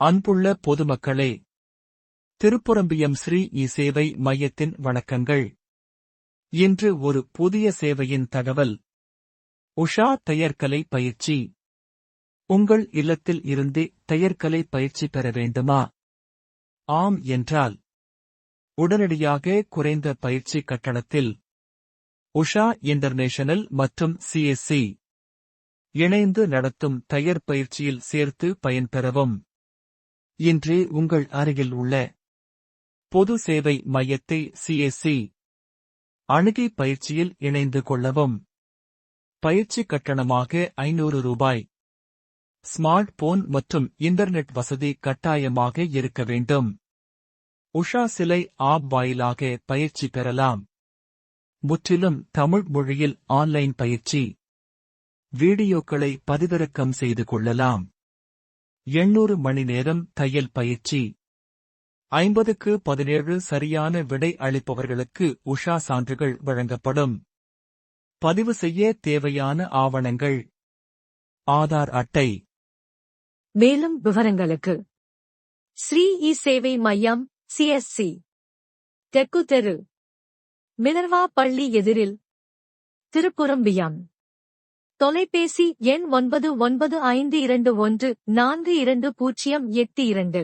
அன்புள்ள பொதுமக்களே திருப்புரம்பியம் ஸ்ரீ இ சேவை மையத்தின் வணக்கங்கள். இன்று ஒரு புதிய சேவையின் தகவல். உஷா தையற்கலை பயிற்சி. உங்கள் இல்லத்தில் இருந்தே தையற்கலை பயிற்சி பெற வேண்டுமா? ஆம் என்றால் உடனடியாக குறைந்த பயிற்சி கட்டணத்தில் உஷா இன்டர்நேஷனல் மற்றும் சிஎஸ்சி இணைந்து நடத்தும் தையற் பயிற்சியில் சேர்த்து பயன்பெறவும். இன்றே உங்கள் அருகில் உள்ள பொது சேவை மையத்தை சிஎஸ்சி அணுகி பயிற்சியில் இணைந்து கொள்ளவும். பயிற்சி கட்டணமாக ஐநூறு ரூபாய். ஸ்மார்ட் போன் மற்றும் இன்டர்நெட் வசதி கட்டாயமாக இருக்க வேண்டும். உஷா சிலை ஆப் வாயிலாக பயிற்சி பெறலாம். முற்றிலும் தமிழ் மொழியில் ஆன்லைன் பயிற்சி. வீடியோக்களை பதிவிறக்கம் செய்து கொள்ளலாம். எண்ணூறு மணி நேரம் தையல் பயிற்சி. ஐம்பதுக்கு பதினேழு சரியான விடை அளிப்பவர்களுக்கு உஷா சான்றுகள் வழங்கப்படும். பதிவு செய்ய தேவையான ஆவணங்கள். ஆதார் அட்டை. மேலும் விவரங்களுக்கு ஸ்ரீ இ சேவை மையம் சிஎஸ்சி தெற்கு தெரு மினர்வா பள்ளி எதிரில் திருப்புரம்பியம் தொலைபேசி எண் ஒன்பது ஒன்பது ஐந்து இரண்டு ஒன்று நான்கு இரண்டு பூஜ்ஜியம் எட்டு இரண்டு.